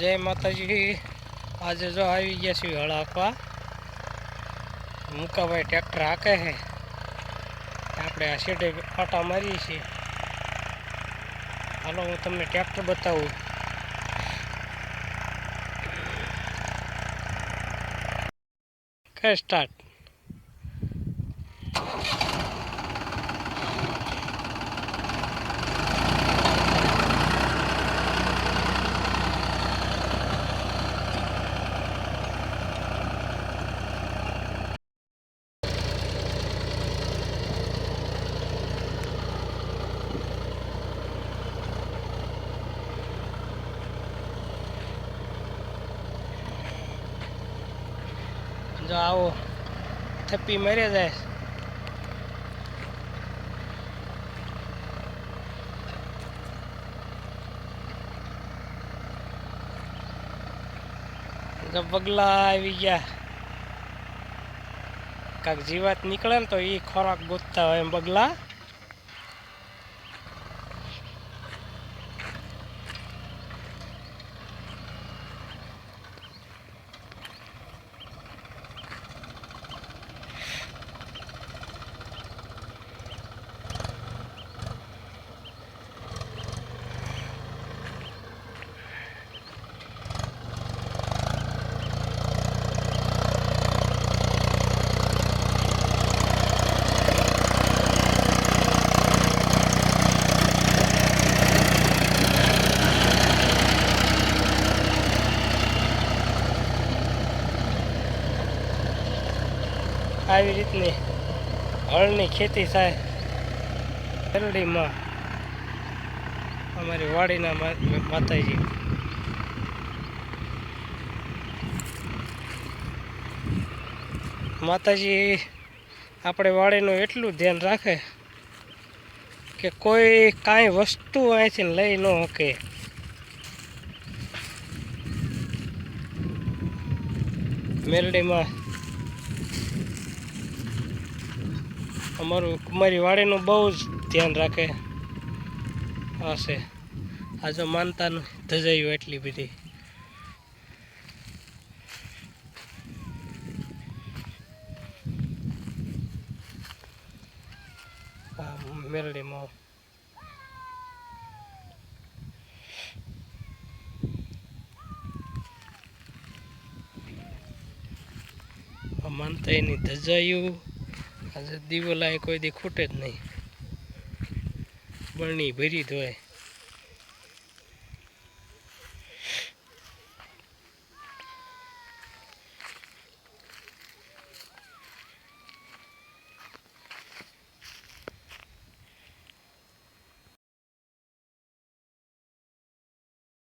જય માતાજી. આજે જો આવી ગયા છીએ હળ આપવા મુકાભાઈ ટ્રેક્ટર હાકે છે. આપણે આ શેડે આટા મારીએ છીએ. હાલો, હું તમને ટ્રેક્ટર બતાવું. કે સ્ટાર્ટ જો આવો થપ્પી મરે જાય. જો બગલા આવી ગયા. કાંક જીવાત નીકળે ને તો એ ખોરાક ગોતતા હોય એમ બગલા. આવી રીતની હળની ખેતી થાય શેરડીમાં અમારી વાડીના માતાજી. માતાજી, આપણે વાડીનું એટલું ધ્યાન રાખે કે કોઈ કાંઈ વસ્તુ અહીંથી લઈ ન શકે. મેલડીમાં અમારું કુમારી વાડીનું બહુ જ ધ્યાન રાખે. હશે આ જો માનતાનું ધજાયું એટલી બધી. મેરડીમાં માનતા એની ધજાયું. આજે દીવો લાય કોઈ દી ખૂટે જ નહીં. બરણી ભરી હોય.